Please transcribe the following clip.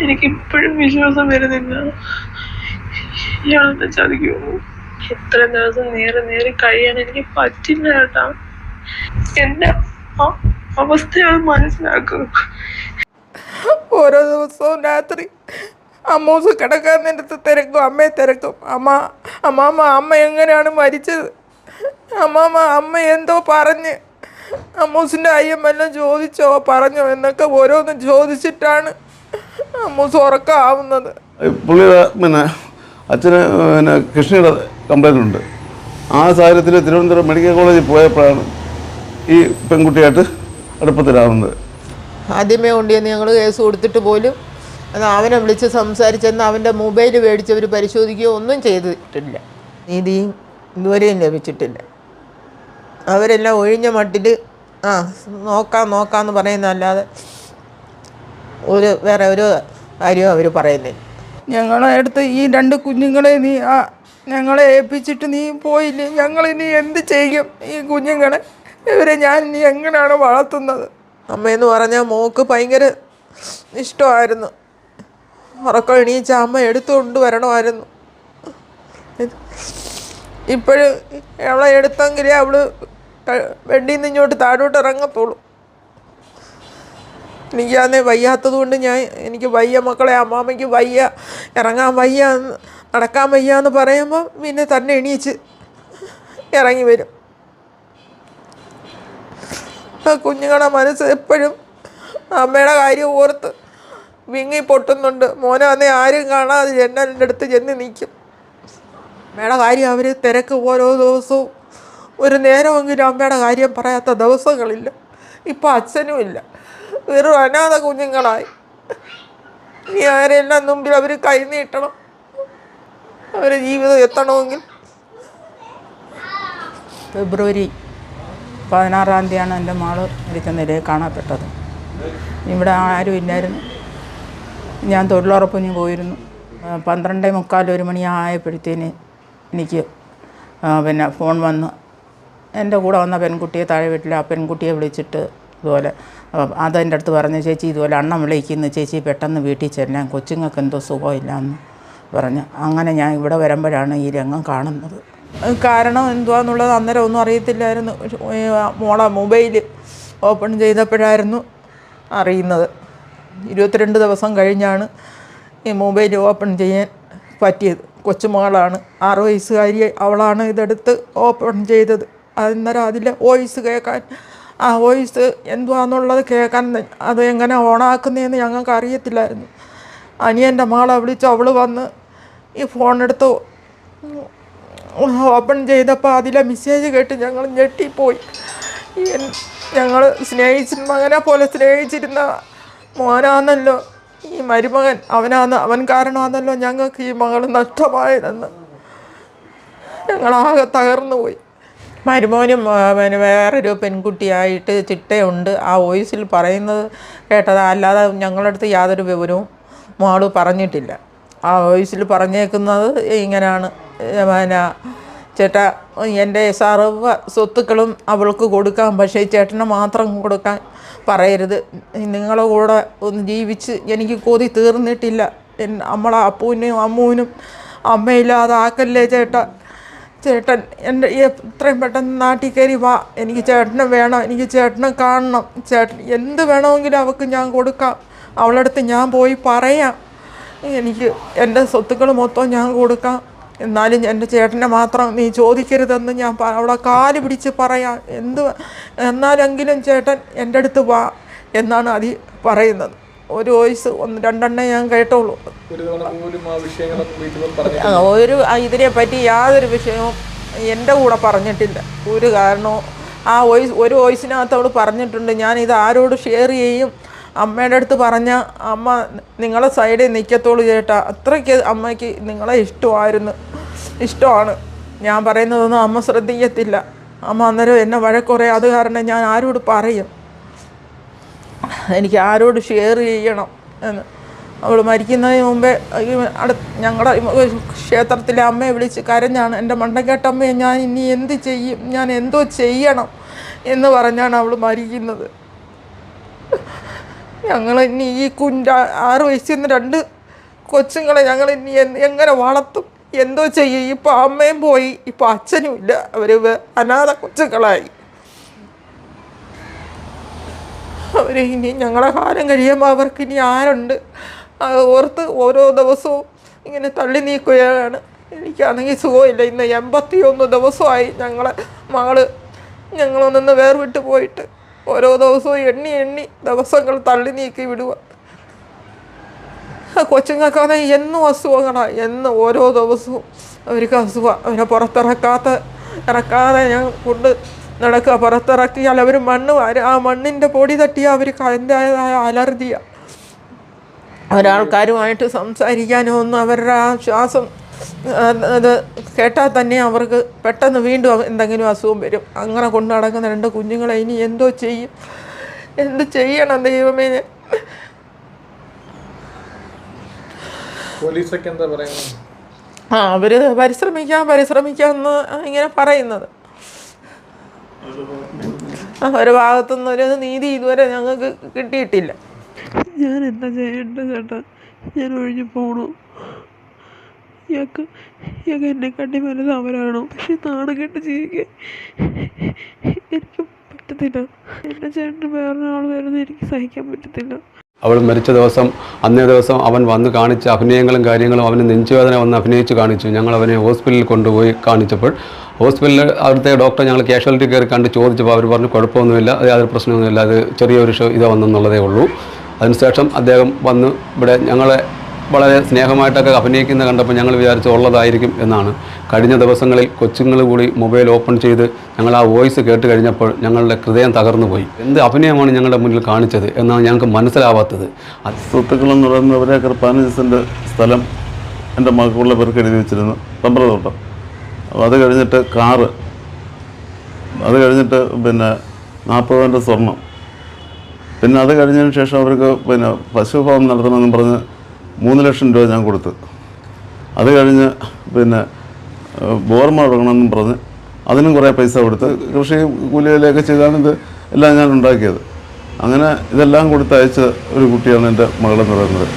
എനിക്കിപ്പോഴും വിശ്വാസം വരുന്നില്ല. ഇയാളെന്നെ ചതിക്കുമോ? എത്ര ദിവസം നേരെ നേരെ കഴിയാൻ എനിക്ക് പറ്റില്ല ഏട്ടാ എന്റെ അ- അവസ്ഥയാണ് മനസ്സിലാക്കുക ഓരോ ദിവസവും രാത്രി അമ്മൂസ് കിടക്കാൻ നേരത്ത് തിരക്കും അമ്മയെ തിരക്കും. അമ്മ അമ്മാമ്മ അമ്മ എങ്ങനെയാണ് മരിച്ചത്? അമ്മാമ്മ അമ്മ എന്തോ പറഞ്ഞ് അമ്മൂസിന്റെ അയ്യമ്മെല്ലാം ചോദിച്ചോ പറഞ്ഞോ എന്നൊക്കെ ഓരോന്നും ചോദിച്ചിട്ടാണ് അമ്മൂസ് ഉറക്കമാവുന്നത് പുള്ളിയുടെ പിന്നെ അച്ഛന് പിന്നെ കൃഷ്ണയുടെ കംപ്ലൈന്റ് ഉണ്ട്. ആ സാഹചര്യത്തിൽ തിരുവനന്തപുരം മെഡിക്കൽ കോളേജിൽ പോയപ്പോഴാണ് ഈ പെൺകുട്ടിയായിട്ട് അടുപ്പത്തിലാവുന്നത്. ആദ്യമേ കൊണ്ടുവന്ന് ഞങ്ങൾ കേസ് കൊടുത്തിട്ട് പോലും അത് അവനെ വിളിച്ച് സംസാരിച്ചെന്ന് അവന്റെ മൊബൈൽ മേടിച്ചവർ പരിശോധിക്കുകയോ ഒന്നും ചെയ്തിട്ടില്ല. നീതിയും ഇതുവരെയും ലഭിച്ചിട്ടില്ല. അവരെല്ലാം ഒഴിഞ്ഞ മട്ടിൽ ആ നോക്കാം നോക്കാമെന്ന് പറയുന്നതല്ലാതെ ഒരു വേറെ ഒരു കാര്യവും അവർ പറയുന്നില്ല. ഞങ്ങളെ അടുത്ത് ഈ രണ്ട് കുഞ്ഞുങ്ങളെ നീ ആ ഞങ്ങളെ ഏൽപ്പിച്ചിട്ട് നീ പോയില്ലേ? ഞങ്ങൾ ഇനി എന്ത് ചെയ്യും ഈ കുഞ്ഞുങ്ങളെ? ഇവരെ ഞാൻ ഇനി എങ്ങനെയാണ് വളർത്തുന്നത്? അമ്മയെന്ന് പറഞ്ഞാൽ മോക്ക് ഭയങ്കര ഇഷ്ടമായിരുന്നു. ഉറക്കം എണീച്ച അമ്മ എടുത്തുകൊണ്ട് വരണമായിരുന്നു ഇപ്പോഴും അവളെ എടുത്തെങ്കിലേ അവൾ വെണ്ടിയിൽ നിന്ന് ഇങ്ങോട്ട് താഴോട്ട് ഇറങ്ങത്തുള്ളൂ. എനിക്കാന്നേ വയ്യാത്തത് കൊണ്ട് ഞാൻ എനിക്ക് വയ്യ മക്കളെ അമ്മാമ്മയ്ക്ക് വയ്യ ഇറങ്ങാൻ വയ്യ നടക്കാൻ വയ്യ എന്ന് പറയുമ്പോൾ പിന്നെ തന്നെ എണീച്ച് ഇറങ്ങി വരും. കുഞ്ഞുങ്ങളുടെ മനസ്സ് എപ്പോഴും അമ്മയുടെ കാര്യം ഓർത്ത് വിങ്ങി പൊട്ടുന്നുണ്ട്. മോനെ അന്നേ ആരും കാണാതെ ജനലിന്റെ അടുത്ത് ചെന്ന് നിൽക്കും അമ്മയുടെ കാര്യം അവർ തിരക്ക് ഓരോ ദിവസവും. ഒരു നേരമെങ്കിലും അമ്മയുടെ കാര്യം പറയാത്ത ദിവസങ്ങളില്ല. ഇപ്പോൾ അച്ഛനും ഇല്ല. വെറും അനാഥ കുഞ്ഞുങ്ങളായി. ഇനി ആരെല്ലാം മുമ്പിൽ അവർ കൈനീട്ടണം അവരെ ജീവിതം എത്തണമെങ്കിൽ. ഫെബ്രുവരി പതിനാറാം തീയതിയാണ് എന്റെ മാൾ മരിച്ച നിലയിൽ കാണപ്പെട്ടത്. ഇവിടെ ആരും ഇല്ലായിരുന്നു. ഞാൻ തൊഴിലുറപ്പിന് പോയിരുന്നു. പന്ത്രണ്ടേ മുക്കാൽ ഒരു മണി ആയപ്പോഴത്തേന് എനിക്ക് പിന്നെ ഫോൺ വന്ന്. എന്റെ കൂടെ വന്ന പെൺകുട്ടിയെ താഴെ വീട്ടിൽ ആ പെൺകുട്ടിയെ വിളിച്ചിട്ട് ഇതുപോലെ അതെന്റെ അടുത്ത് പറഞ്ഞു ചേച്ചി ഇതുപോലെ അണ്ണം വിളിക്കുന്നു. ചേച്ചി പെട്ടെന്ന് വീട്ടിൽ ചെല്ലാൻ കൊച്ചുങ്ങൾക്ക് എന്തോ സുഖമില്ല എന്ന് പറഞ്ഞു. അങ്ങനെ ഞാൻ ഇവിടെ വരുമ്പോഴാണ് ഈ രംഗം കാണുന്നത്. കാരണം എന്തുവാന്നുള്ളത് അന്നേരം ഒന്നും അറിയത്തില്ലായിരുന്നു. മോളെ മൊബൈൽ ഓപ്പൺ ചെയ്തപ്പോഴായിരുന്നു അറിയുന്നത്. ഇരുപത്തിരണ്ട് ദിവസം കഴിഞ്ഞാണ് ഈ മൊബൈൽ ഓപ്പൺ ചെയ്യാൻ പറ്റിയത്. കൊച്ചുമകളാണ്. ആറ് വയസ്സുകാരി അവളാണ് ഇതെടുത്ത് ഓപ്പൺ ചെയ്തത്. അന്നേരം അതിലെ വോയിസ് കേൾക്കാൻ ആ വോയിസ് എന്തുവാന്നുള്ളത് കേൾക്കാൻ അത് എങ്ങനെ ഓണാക്കുന്നതെന്ന് ഞങ്ങൾക്ക് അറിയത്തില്ലായിരുന്നു അനിയന്റെ മകളെ വിളിച്ച് അവൾ വന്ന് ഈ ഫോണെടുത്ത് ഓപ്പൺ ചെയ്തപ്പോൾ അതിലെ മെസ്സേജ് കേട്ട് ഞങ്ങൾ ഞെട്ടിപ്പോയി. ഞങ്ങൾ സ്നേഹിച്ച മകനെ പോലെ സ്നേഹിച്ചിരുന്ന മോനാന്നല്ലോ. ഈ മരുമകൻ അവനാന്ന് അവൻ കാരണമാണല്ലോ ഞങ്ങൾക്ക് ഈ മകൾ നഷ്ടമായതെന്ന്. ഞങ്ങളാകെ തകർന്നു പോയി മരുമോനും പിന്നെ വേറൊരു പെൺകുട്ടിയായിട്ട് ചിട്ടയുണ്ട്. ആ വോയിസിൽ പറയുന്നത് കേട്ടതാ അല്ലാതെ ഞങ്ങളുടെ അടുത്ത് യാതൊരു വിവരവും മോൾ പറഞ്ഞിട്ടില്ല. ആ വോയിസിൽ പറഞ്ഞേക്കുന്നത് ഇങ്ങനെയാണ് പിന്നെ ചേട്ടാ എന്റെ സർവ സ്വത്തുക്കളും അവൾക്ക് കൊടുക്കാം. പക്ഷേ ചേട്ടനെ മാത്രം കൊടുക്കാൻ പറയരുത്. നിങ്ങളുടെ കൂടെ ഒന്ന് ജീവിച്ച് എനിക്ക് കൊതി തീർന്നിട്ടില്ല. നമ്മളെ അപ്പൂനും അമ്മൂനും അമ്മയില്ലാതാക്കല്ലേ ചേട്ടാ? ചേട്ടൻ എന്റെ എത്രയും പെട്ടെന്ന് നാട്ടിൽ കയറി വാ. എനിക്ക് ചേട്ടനെ വേണം എനിക്ക് ചേട്ടനെ കാണണം. ചേട്ടൻ എന്ത് വേണമെങ്കിലും അവൾക്ക് ഞാൻ കൊടുക്കാം. അവളടുത്ത് ഞാൻ പോയി പറയാം. എനിക്ക് എന്റെ സ്വത്തുക്കൾ മൊത്തം ഞാൻ കൊടുക്കാം. എന്നാലും എന്റെ ചേട്ടനെ മാത്രം നീ ചോദിക്കരുതെന്ന് ഞാൻ അവളെ കാൽ പിടിച്ച് പറയാം. എന്ത് എന്നാലെങ്കിലും ചേട്ടൻ എന്റെ അടുത്ത് വാ എന്നാണ് അതി പറയുന്നത്. ഒരു വോയിസ് ഒന്ന് രണ്ടെണ്ണേ ഞാൻ കേട്ടോളൂ. ഒരു പറഞ്ഞു ഒരു ഇതിനെ പറ്റി യാതൊരു വിഷയവും എന്റെ കൂടെ പറഞ്ഞിട്ടില്ല. ഒരു കാരണവും ആ വോയിസ് ഒരു വോയിസിനകത്ത് അവൾ പറഞ്ഞിട്ടുണ്ട്. ഞാൻ ഇത് ആരോട് ഷെയർ ചെയ്യും? അമ്മയുടെ അടുത്ത് പറഞ്ഞ അമ്മ നിങ്ങളെ സൈഡിൽ നിൽക്കത്തോളൂ ചേട്ടാ. അത്രയ്ക്ക് അമ്മയ്ക്ക് നിങ്ങളെ ഇഷ്ടമായിരുന്നു. ഇഷ്ടമാണ്. ഞാൻ പറയുന്നതൊന്നും അമ്മ ശ്രദ്ധിക്കത്തില്ല. അമ്മ അന്നേരം എന്നെ വഴക്കുറേ അത് കാരണം ഞാൻ ആരോട് പറയും? എനിക്ക് ആരോട് ഷെയർ ചെയ്യണം? എന്ന്. അവൾ മരിക്കുന്നതിന് മുമ്പേ ഞങ്ങളുടെ ക്ഷേത്രത്തിലെ അമ്മയെ വിളിച്ച് കരഞ്ഞാണ്. എന്റെ മണ്ടക്കേട്ടമ്മയെ ഞാൻ ഇനി എന്ത് ചെയ്യും? ഞാൻ എന്തോ ചെയ്യണം? എന്ന് പറഞ്ഞാണ് അവൾ മരിക്കുന്നത്. ഞങ്ങൾ ഇനി ഈ കുഞ്ഞ ആറ് വയസ്സിൽ നിന്ന് രണ്ട് കൊച്ചുങ്ങളെ ഞങ്ങൾ ഇനി എങ്ങനെ വളർത്തും? എന്തോ ചെയ്യും? ഇപ്പം അമ്മയും പോയി. ഇപ്പം അച്ഛനും ഇല്ല. അവർ അനാഥ കൊച്ചുങ്ങളായി. അവർ ഇനി ഞങ്ങളെ കാലം കഴിയുമ്പോൾ അവർക്ക് ഇനി ആരുണ്ട്? ഓർത്ത് ഓരോ ദിവസവും ഇങ്ങനെ തള്ളി നീക്കുകയാണ്. എനിക്കാണെങ്കിൽ സുഖമില്ല. ഇന്ന് എൺപത്തി ഒന്ന് ദിവസമായി ഞങ്ങളെ മകൾ ഞങ്ങളൊന്ന് വേർവിട്ട് പോയിട്ട് ഓരോ ദിവസവും എണ്ണി എണ്ണി ദിവസങ്ങൾ തള്ളി നീക്കി വിടുക. കൊച്ചുങ്ങൾക്കാണെ എന്നും അസുഖങ്ങളാണ് എന്നും ഓരോ ദിവസവും അവർക്ക് അസുഖം. അവരെ പുറത്തിറക്കാത്ത ഇറക്കാതെ ഞാൻ കൊണ്ട് നടക്കുക. പുറത്തിറക്കിയാൽ അവർ മണ്ണ് ആ മണ്ണിന്റെ പൊടി തട്ടിയാൽ അവർക്ക് അതിന്റേതായ അലർജിയാണ് ഒരാൾക്കാരുമായിട്ട് സംസാരിക്കാനോ ഒന്നും അവരുടെ ആ ശ്വാസം അത് കേട്ടാൽ തന്നെ അവർക്ക് പെട്ടെന്ന് വീണ്ടും എന്തെങ്കിലും അസുഖം വരും. അങ്ങനെ കൊണ്ട് നടക്കുന്ന രണ്ട് കുഞ്ഞുങ്ങളെ ഇനി എന്തോ ചെയ്യും? എന്ത് ചെയ്യണം ദൈവമേ? പോലീസൊക്കെ എന്താ പറയുന്നത്? ആ അവർ പരിശ്രമിക്കാം പരിശ്രമിക്കാമെന്ന് ഇങ്ങനെ പറയുന്നത്. ഒരു ഭാഗത്തുനിന്ന് ഒരു നീതി ഇതുവരെ ഞങ്ങൾക്ക് കിട്ടിയിട്ടില്ല. ഞാൻ എന്താ ചെയ്യേണ്ടത് ചേട്ടാ. ഞാൻ ഒഴിഞ്ഞു പോണു. ഇയാൾക്ക് ഇയാൾക്ക് എന്നെ കണ്ടി വലുത് അവരാണോ പക്ഷെ നാണം കെട്ട് ജീവിക്കാൻ എനിക്ക് പറ്റത്തില്ല. എന്റെ ചേട്ടന് വേറൊരാൾ വരുന്നത് എനിക്ക് സഹിക്കാൻ പറ്റത്തില്ല. അവൾ മരിച്ച ദിവസം അന്നേ ദിവസം അവൻ വന്ന് കാണിച്ച അഭിനയങ്ങളും കാര്യങ്ങളും അവന് നെഞ്ചുവേദന വന്ന് അഭിനയിച്ച് കാണിച്ചു. ഞങ്ങൾ അവനെ ഹോസ്പിറ്റലിൽ കൊണ്ടുപോയി കാണിച്ചപ്പോൾ ഹോസ്പിറ്റലിൽ അവിടുത്തെ ഡോക്ടറെ ഞങ്ങൾ കാഷ്വാലിറ്റി കയറി കണ്ട് ചോദിച്ചപ്പോൾ അവർ പറഞ്ഞു കുഴപ്പമൊന്നുമില്ല അത് യാതൊരു പ്രശ്നമൊന്നുമില്ല അത് ചെറിയൊരു ഇത് വന്നെന്നുള്ളതേ ഉള്ളൂ. അതിനുശേഷം അദ്ദേഹം വന്ന് ഇവിടെ ഞങ്ങളെ വളരെ സ്നേഹമായിട്ടൊക്കെ അഭിനയിക്കുന്ന കണ്ടപ്പോൾ ഞങ്ങൾ വിചാരിച്ചു ഉള്ളതായിരിക്കും എന്നാണ്. കഴിഞ്ഞ ദിവസങ്ങളിൽ കൊച്ചുങ്ങൾ കൂടി മൊബൈൽ ഓപ്പൺ ചെയ്ത് ഞങ്ങൾ ആ വോയിസ് കേട്ട് കഴിഞ്ഞപ്പോൾ ഞങ്ങളുടെ ഹൃദയം തകർന്നു പോയി. എന്ത് അഭിനയമാണ് ഞങ്ങളുടെ മുന്നിൽ കാണിച്ചത് എന്നാണ് ഞങ്ങൾക്ക് മനസ്സിലാവാത്തത്. സുഹൃത്തുക്കളെന്ന് പറയുന്നവരെ ഏക്കർ സ്ഥലം എന്റെ മകളുടെ പേർക്ക് എഴുതി വെച്ചിരുന്നു. പമ്പ്രതോട്ടം അത് കഴിഞ്ഞിട്ട് കാറ്. അത് കഴിഞ്ഞിട്ട് പിന്നെ നാൽപ്പതിന്റെ സ്വർണം പിന്നെ അത് കഴിഞ്ഞതിന് ശേഷം അവർക്ക് പിന്നെ പശു ഫാം നടത്തണമെന്ന് പറഞ്ഞ് മൂന്ന് ലക്ഷം രൂപ ഞാൻ കൊടുത്തു. അത് കഴിഞ്ഞ് പിന്നെ ബോർമ തുടങ്ങണമെന്നും പറഞ്ഞ് അതിനും കുറേ പൈസ കൊടുത്ത് കൃഷി കൂലിയിലൊക്കെ ചെയ്താണ് ഇത് എല്ലാം ഞാൻ ഉണ്ടാക്കിയത്. അങ്ങനെ ഇതെല്ലാം കൊടുത്തയച്ച ഒരു കുട്ടിയാണ് എന്റെ മകളെന്ന് പറയുന്നത്.